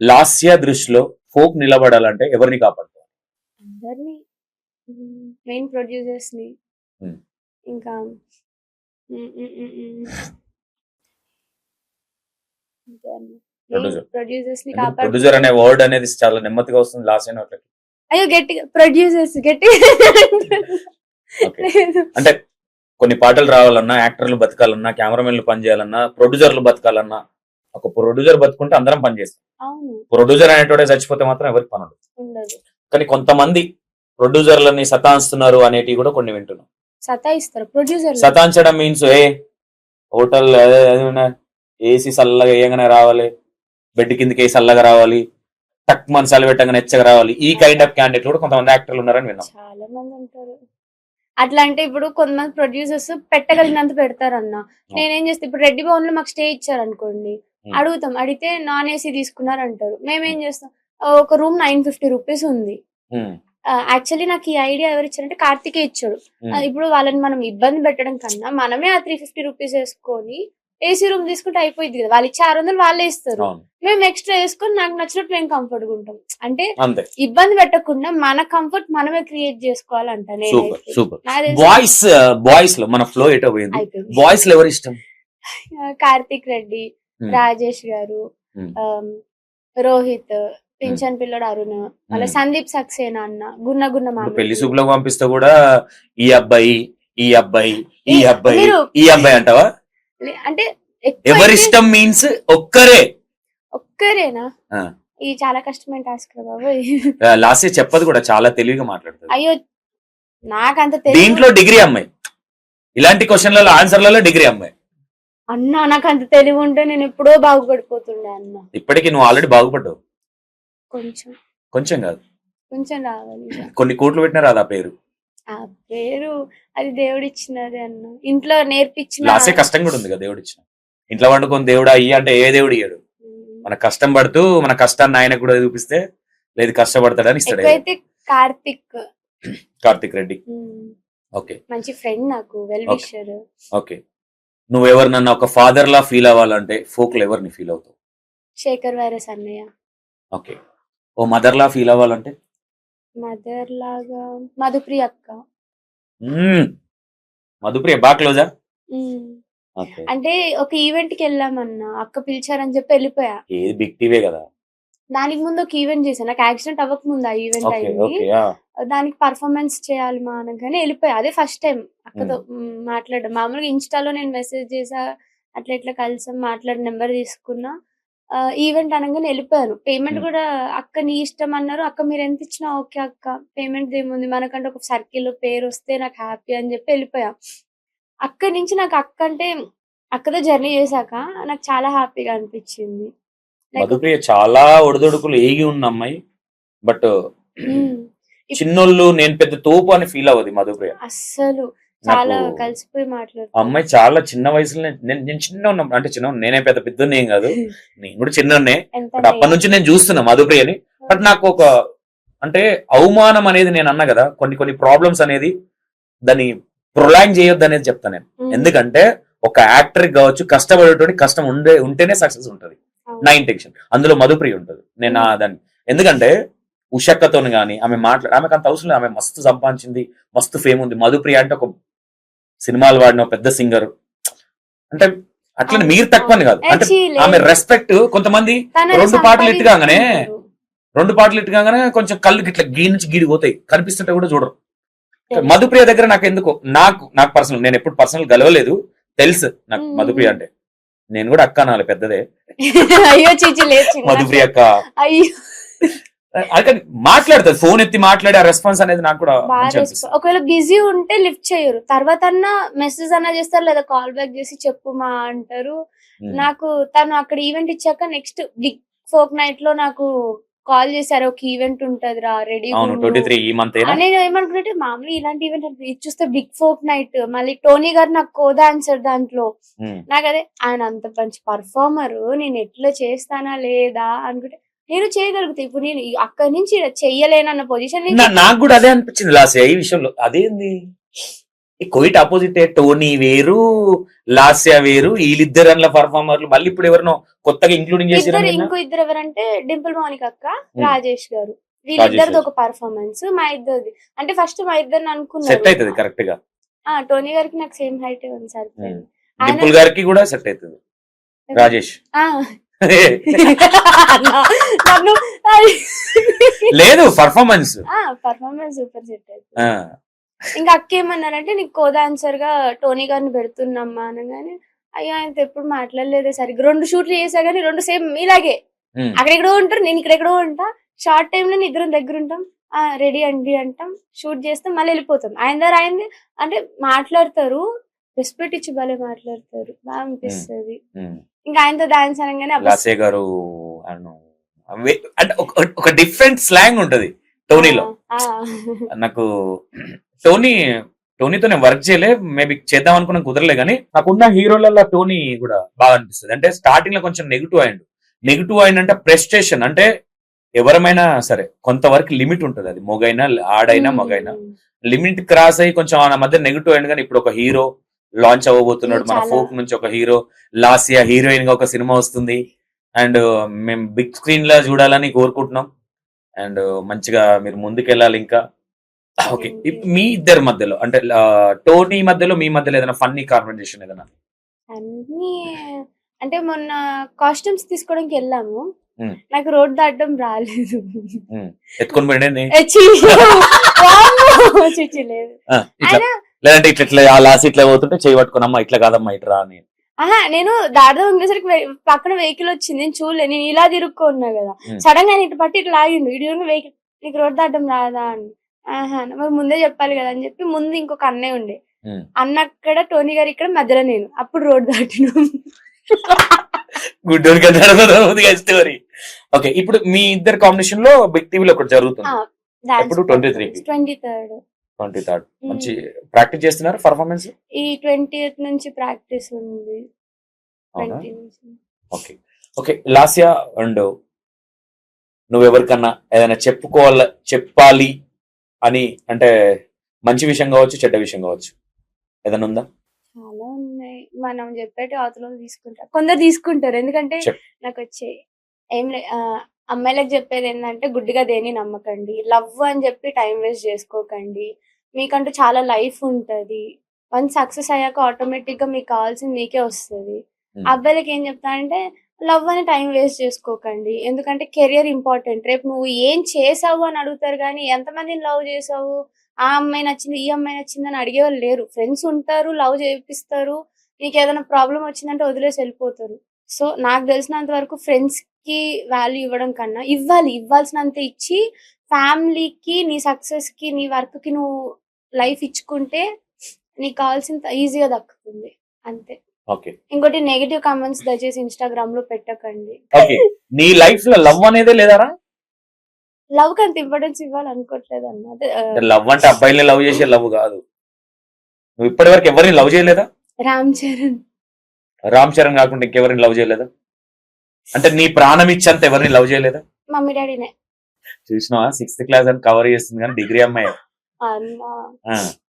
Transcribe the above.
లాస్య దృష్టిలో ఫోక్ నిలబడాలంటే ఎవరిని కాపాడుతారు అందరినీ మెయిన్ ప్రొడ్యూసర్స్ని Hmm. ఇంకా Producer. ప్రొడ్యూసర్స్ని ప్రొడ్యూసర్ అనే వర్డ్ అనేది చాలా నెమ్మదిగా వస్తుంది లాస్ట్ అయిన వాళ్ళకి అయ్యో గట్టిగా ప్రొడ్యూసర్స్ Okay. అంటే కొన్ని పాటలు రావాలన్నా యాక్టర్లు బతకాలన్నా కెమెరామెన్లు పనిచేయాలన్నా ప్రొడ్యూసర్లు బతకాలన్నా ఒక ప్రొడ్యూసర్ బతుకుంటే అందరం పనిచేస్తాం అవును. ప్రొడ్యూసర్ అనేటోడే చచ్చిపోతే మాత్రం ఎవరికి పని ఉండదు. ఉండదు. కానీ కొంతమంది ప్రొడ్యూసర్లని సతాయిస్తున్నారు అనేటివి కూడా కొన్ని వింటున్నాం. సతాయిస్తారు ప్రొడ్యూసర్ సతాంచడం మీన్స్ ఏ హోటల్ ఏసీ చల్లగా వేయగానే రావాలి బెడ్ కిందకి వేసి చల్లగా రావాలి టక్ మన చలి పెట్టగానే ఎచ్చగా రావాలి. ఈ కైండ్ ఆఫ్ క్యాండిడేట్ కూడా కొంతమంది యాక్టర్లు ఉన్నారని విన్నాం. చాలా మంది ఉంటారు. అట్లా అంటే ఇప్పుడు కొంతమంది ప్రొడ్యూసర్స్ పెట్టగలిగినంత పెడతారు అన్న నేనేం చేస్తే ఇప్పుడు రెడ్డి భవన్లో మాకు స్టే ఇచ్చారు అనుకోండి. అడుగుతాం. అడిగితే నాన్ ఏసీ తీసుకున్నారు అంటారు మేమేం చేస్తాం? "ఆ, ఒక రూమ్ నైన్ ఫిఫ్టీ రూపీస్ ఉంది. యాక్చువల్లీ నాకు ఈ ఐడియా ఎవరు ఇచ్చారంటే కార్తికే ఇచ్చాడు. ఇప్పుడు వాళ్ళని మనం ఇబ్బంది పెట్టడం కన్నా మనమే ఆ త్రీ ఫిఫ్టీ రూపీస్ వేసుకొని ఏసీ రూమ్ తీసుకుంటే అయిపోయింది కదా. వాళ్ళు ఇచ్చే ఆరు వందలు వాళ్ళే ఇస్తారు. మేము ఎక్స్ట్రా వేసుకొని నాకు నచ్చినట్టు మేము కంఫర్ట్గా ఉంటాం. అంటే ఇబ్బంది పెట్టకుండా మన కంఫర్ట్ మనమే క్రియేట్ చేసుకోవాలంట బాయ్స్ బాయ్స్లో మన ఫ్లో ఎటో పోయింది? అయిపోయింది. బాయ్స్లో ఎవరు ఇష్టం కార్తిక్ రెడ్డి. రాజేష్ గారు రోహిత్ పింఛన్ పిల్లడు అరుణ్ మళ్ళీ. సందీప్ సక్సేనా అన్న గున్న గున్న పెళ్ళి సూపులకు పంపిస్తే కూడా ఈ అబ్బాయి ఈ అబ్బాయి ఈ ఈ- అబ్బాయి ఈ అబ్బాయి అంటావా? అంటే ఎక్కువ ఎవరి అయితే ఇష్టం మీన్స్ ఒక్కరే. ఒక్కరేనా. ఇది చాలా కష్టమైన టాస్క్ రా బాబోయ్. లాస్ట్ చెప్పదు కూడా చాలా తెలివిగా మాట్లాడుతుంది. అయ్యో నాకంత దీంట్లో డిగ్రీ అమ్మాయి. ఇలాంటి క్వశ్చన్లలో ఆన్సర్లలో డిగ్రీ అమ్మాయి. అన్న నాకు అంత తెలివి ఉంటే నేను ఎప్పుడో బాగుపడిపోతుండే అన్న. ఇప్పటికి నువ్వు ఆల్రెడీ బాగుపడ్డావు? కొంచెం. కొంచెం కాదు. కొంచెం రావాలి. కొన్ని కోట్లు పెట్టినా రాదు ఆ పేరు? ఆ పేరు అది దేవుడు ఇచ్చినది అన్న. ఇంట్లో నేర్పించిన లాసే కష్టం కూడా ఉంది కదా దేవుడు ఇచ్చిన ఇంట్లో వండుకొని దేవుడు అయ్యి అంటే ఏ దేవుడు ఇయ్యడు? మన కష్టం పడుతూ మన కష్టాన్ని ఆయన కూడా చూపిస్తే లేదు కష్టపడతాడని ఇస్తాడు ఎక్కువైతే కార్తిక్. కార్తిక్ రెడ్డి. ఓకే. మంచి ఫ్రెండ్ నాకు వెల్. విషర్. ఓకే. నువ్వు ఎవరినన్నా ఒక ఫాదర్ లా ఫీల్ అవ్వాలంటే ఫోక్లో ఎవరిని ఫీల్ అవుతావు? శేఖర్ వైరస్ అన్నయ్య. ఓకే. ఓ మదర్ లా ఫీల్ అవ్వాలంటే? మదర్ లాగా మధుప్రియ అక్క. మ్మ్. మధుప్రియ బాగా క్లోజా ఉమ్, ఓకే. అంటే ఒక ఈవెంట్కి వెళ్ళామన్నా అక్క పిలిచారని చెప్పి వెళ్ళిపోయా? ఏది బిగ్ టీవే కదా? దానికి ముందు ఒక ఈవెంట్ చేశాను. నాకు యాక్సిడెంట్ అవ్వక ముందు ఆ ఈవెంట్ అయింది. దానికి పర్ఫార్మెన్స్ చేయాలి మా అనగానే వెళ్ళిపోయా. అదే ఫస్ట్ టైం అక్కతో మాట్లాడడం. మామూలుగా ఇన్స్టాలో నేను మెసేజ్ చేసా అట్లా ఇట్లా కలిసాం మాట్లాడి నెంబర్ తీసుకున్నా. ఈవెంట్ అనగానే వెళ్ళిపోయాను. పేమెంట్. కూడా అక్క నీ ఇష్టం అన్నారు. అక్క మీరు ఎంత ఇచ్చినా ఓకే అక్క. పేమెంట్ ఏముంది? మనకంటే ఒక సర్కిల్ పేరు వస్తే నాకు హ్యాపీ అని చెప్పి వెళ్ళిపోయా. అక్కడి నుంచి నాకు అక్క అంటే అక్కతో జర్నీ చేశాక నాకు చాలా హ్యాపీగా అనిపించింది. మధుప్రియ చాలా ఒడిదొడుకులు ఏగి ఉన్న అమ్మాయి బట్ మ్, చిన్నోళ్ళు నేను పెద్ద తోపు అని ఫీల్ అవ్వదు మధుప్రియ. అస్సలు చాలా కలిసిపోయి ఆ మాట్లాడుతాను అమ్మాయి చాలా చిన్న వయసులో నేను నేను చిన్న ఉన్నప్పుడు అంటే చిన్న నేనే పెద్ద పెద్ద ఏం కాదు. నేను కూడా చిన్ననే బట్ అప్పటి నుంచి నేను చూస్తున్నా మధుప్రియని. బట్ నాకు ఒక అంటే అవమానం అనేది నేను అన్నా కదా కొన్ని కొన్ని ప్రాబ్లమ్స్ అనేది దాన్ని ప్రొలాంగ్ చేయొద్దు అనేది చెప్తాను నేను. ఉమ్, ఎందుకంటే ఒక యాక్టర్ కావచ్చు కష్టపడేటువంటి కష్టం ఉండే ఉంటేనే సక్సెస్ ఉంటది. అవును. నా ఇంటెన్షన్ అందులో మధుప్రియ ఉంటది. నేను దాన్ని ఎందుకంటే ఉషక్కతో గాని ఆమె మాట్లా ఆమెకు అంత అవసరం లేదు. ఆమె మస్తు సంపాదించింది మస్తు ఫేమ్ ఉంది. మధుప్రియ అంటే ఒక సినిమాలు వాడిన పెద్ద సింగర్ అంటే అట్లా అవును, మీరు తక్కువ అని కాదు. అంటే ఆమె రెస్పెక్ట్ కొంతమంది రెండు పాటలు ఇట్టు కాగానే. రెండు పాటలు ఇట్టు కాగానే కొంచెం కళ్ళు ఇట్లా గీ నుంచి గీడి పోతాయి. కనిపిస్తుంటే కూడా చూడరు. మధుప్రియ దగ్గర నాకు ఎందుకు నాకు నాకు పర్సనల్ నేను ఎప్పుడు పర్సనల్ గెలవలేదు. తెలుసు నాకు. మధుప్రియ అంటే. నేను కూడా అక్క నాలే పెద్దదే అయ్యో చీచి లేదు. మధుప్రియ అక్క అయ్యో అక్కడ మాట్లాడుతుంది ఫోన్ ఎత్తి మాట్లాడే ఆ రెస్పాన్స్ అనేది నాకు కూడా. ఒకవేళ బిజీ ఉంటే లిఫ్ట్ చేయరు తర్వాత అన్న మెసేజ్ అన్నా చేస్తారు లేదా కాల్ బ్యాక్ చేసి చెప్పు మా అంటారు. నాకు తను అక్కడ ఈవెంట్ ఇచ్చాక నెక్స్ట్ బిగ్ ఫోక్ నైట్లో నాకు కాల్ చేశారు ఒక ఈవెంట్ ఉంటది రా రెడీ అవును ట్వంటీ త్రీ ఈ మంత్ అయినా నేను ఏమనుకుంటే మామూలు ఇలాంటి ఈవెంట్ అంటే ఇది చూస్తే బిగ్ ఫోక్ నైట్. మళ్ళీ టోనీ గారు నాకు కోదా ఆన్సర్ దాంట్లో. నాకు అదే ఆయన అంత మంచి పర్ఫార్మర్ నేను ఎట్లా చేస్తానా లేదా అనుకుంటే నేను చేయగలుగుతా. ఇప్పుడు నేను అక్కడి నుంచి చెయ్యలేనన్న పొజిషన్ నాకు కూడా అదే అనిపించింది లాస్ట్ ఈ విషయంలో. అదేంది? కోయిట్ ఆపోజిట్ టోనీ వేరు లాస్య వేరు వీళ్ళిద్దరు అందులో పర్ఫార్మర్లు మళ్ళీ ఇప్పుడు ఎవరినో కొత్తగా ఇంక్లూడింగ్ ఇద్దరు చేసారు ఇంకో ఇద్దరు ఎవరంటే డింపుల్ మౌనిక అక్క. రాజేష్ గారు. వీళ్ళిద్దరిది ఒక పర్ఫార్మెన్స్ మా ఇద్దరిది. అంటే ఫస్ట్ మా ఇద్దరిని సెట్ అవుతుంది కరెక్ట్గా. ఆ, టోనీ గారికి నాకు సేమ్ హైట్ ఉంది సార్. డింపుల్ గారికి కూడా సెట్ అవుతుంది. రాజేష్. లేదు పర్ఫార్మెన్స్ పర్ఫార్మెన్స్ సూపర్ సెట్ అవుతుంది. ఇంకా అక్క ఏమన్నారంటే నీకు కో డాన్సర్గా టోనీ గారిని పెడుతున్నామ్మా అనగానే అయ్యో ఆయనతో ఎప్పుడు మాట్లాడలేదే సరిగ్గా. రెండు షూట్లు చేసా కానీ రెండు సేమ్ మీలాగే. అక్కడెక్కడో ఉంటారు నేను ఇక్కడెక్కడో ఉంటా. షార్ట్ టైం లో ఇద్దరం దగ్గర ఉంటాం. ఆ రెడీ అండి అంటాం. షూట్ చేస్తాం మళ్ళీ వెళ్ళిపోతాం. ఆయన దగ్గర అయింది అంటే మాట్లాడతారు. రెస్పెక్ట్ ఇచ్చి భలే మాట్లాడతారు. బాగా అనిపిస్తుంది. ఇంకా ఆయనతో డాన్స్ అనగానే లాసే గారు అంటే ఒక- డిఫరెంట్ స్లాంగ్ ఉంటది టోనీలో. నాకు టోనీ టోనీతో నేను వర్క్ చేయలే మేబీ చేద్దాం అనుకున్నా కుదరలే కానీ నాకున్న హీరోలలో టోనీ కూడా బాగా అనిపిస్తుంది. అంటే స్టార్టింగ్లో కొంచెం నెగిటివ్ అయిండు. నెగిటివ్ అయిందంటే ప్రెస్టేషన్ అంటే ఎవరమైనా సరే కొంతవరకు లిమిట్ ఉంటుంది అది. మొగైనా ఆడైనా మగైనా. లిమిట్ క్రాస్ అయ్యి కొంచెం ఆ మధ్య నెగిటివ్ అయింది కానీ ఇప్పుడు ఒక హీరో లాంచ్ అవ్వబోతున్నాడు మన. ఫోక్ నుంచి ఒక హీరో. లాసియా హీరోయిన్గా ఒక సినిమా వస్తుంది. అండ్ మేము బిగ్ స్క్రీన్లో చూడాలని కోరుకుంటున్నాం. అండ్ మంచిగా మీరు ముందుకెళ్ళాలి ఇంకా. ఓకే మీ ఇద్దరి మధ్యలో అంటే టోనీ మధ్యలో మీ మధ్యలో ఏదైనా ఫన్నీ కాన్వర్జేషన్ ఏదైనా? అన్ని అంటే మొన్న కాస్ట్యూమ్స్ తీసుకోవడానికి వెళ్ళాము. Hmm. నాకు రోడ్ దాటడం రాలేదు. ఎత్తుకొని పోయిండే ఇట్లా ఆయన లేదంటే ఇట్లా ఇట్లా ఆ లాస్ట్ ఇట్లా పోతుంటే చేయి పట్టుకున్నమ్మా ఇట్లా కాదమ్మా ఇట్రా అని. ఆహా నేను దారిలో ఉండేసరికి పక్కన వెహికల్ వచ్చింది. నేను చూడలే నేను ఇలా తిరుక్కో ఉన్నా కదా. Hmm. సడన్గా ఇటు పట్టి ఇట్లా ఆగిండు ఇటు వెహికల్ నీకు రోడ్ దాటడం రాదా అని. ఆహా మరి ముందే చెప్పాలి కదా అని చెప్పి ముందు ఇంకొక అన్నయ్య ఉండే. అన్న అక్కడ టోనీ గారు ఇక్కడ మధ్యలో నేను. అప్పుడు రోడ్ దాటిన. గుడ్డూరు స్టోరీ ఓకే ఇప్పుడు మీ ఇద్దరు కాంబినేషన్లో బిగ్ టీవీలో ఒకటి జరుగుతుంది. ఎప్పుడు? 23 కి? ట్వంటీ థర్డ్ ట్వంటీ థర్డ్ మంచి ప్రాక్టీస్ చేస్తున్నారు పర్ఫార్మెన్స్ ఈ ట్వంటీ నుంచి ప్రాక్టీస్ ఉంది. Twenty okay okay Lasya and నువ్వు ఎవరికన్నా ఏదైనా చెప్పుకోవాలి చెప్పాలి అని అంటే మంచి విషయం కావచ్చు చెడ్డ విషయం కావచ్చు. ఏదైనా ఉందా? చాలా ఉన్నాయి. మనం చెప్పేటి అవతల తీసుకుంటారు. కొందరు తీసుకుంటారు. ఎందుకంటే. నాకు వచ్చే ఏం లే అమ్మాయిలకు చెప్పేది ఏంటంటే గుడ్డిగా దేని నమ్మకండి. లవ్ అని చెప్పి టైం వేస్ట్ చేసుకోకండి. మీకంటూ చాలా లైఫ్ ఉంటది. వన్ సక్సెస్ అయ్యాక ఆటోమేటిక్గా మీకు కావాల్సింది మీకే వస్తుంది. అబ్బాయిలకి ఏం చెప్తానంటే లవ్ అని టైం వేస్ట్ చేసుకోకండి. ఎందుకంటే కెరియర్ ఇంపార్టెంట్. రేపు నువ్వు ఏం చేసావు అని అడుగుతారు కానీ ఎంతమందిని లవ్ చేసావు? ఆ అమ్మాయి నచ్చింది ఈ అమ్మాయి నచ్చింది అని అడిగేవాళ్ళు లేరు. ఫ్రెండ్స్ ఉంటారు లవ్ చేపిస్తారు. నీకు ఏదైనా ప్రాబ్లం వచ్చిందంటే వదిలేసి వెళ్ళిపోతారు. సో నాకు తెలిసినంత వరకు ఫ్రెండ్స్కి వాల్యూ ఇవ్వడం కన్నా ఇవ్వాలి ఇవ్వాల్సినంత ఇచ్చి ఫ్యామిలీకి నీ సక్సెస్కి నీ వర్క్కి నువ్వు లైఫ్ ఇచ్చుకుంటే నీకు కావాల్సినంత ఈజీగా దక్కుతుంది. అంతే. ఇంకోటి నెగిటివ్ కామెంట్స్ దయచేసి ఇన్స్టాగ్రామ్లో పెట్టకండి. ఓకే. నీ లైఫ్లో లవ్ అనేదే లేదారా? లవ్కి అంత ఇంపార్టెన్స్ ఇవ్వాలనుకోవట్లేదు అన్నది లవ్ అంటే అబ్బాయిల్ని లవ్ చేసే లవ్ కాదు. నువ్వు ఇప్పటి వరకు ఎవరిని లవ్ చేయలేదా? రామ్ చరణ్. రామ్ చరణ్ కాకుండా ఇంకెవరిని లవ్ చేయలేదా? అంటే నీ ప్రాణం ఇచ్చేంత ఎవరిని లవ్ చేయలేదా? మమ్మీ డాడీనే. చూసినావా? సిక్స్త్ క్లాస్ అని కవర్ చేస్తుంది కానీ డిగ్రీ అమ్మాయి.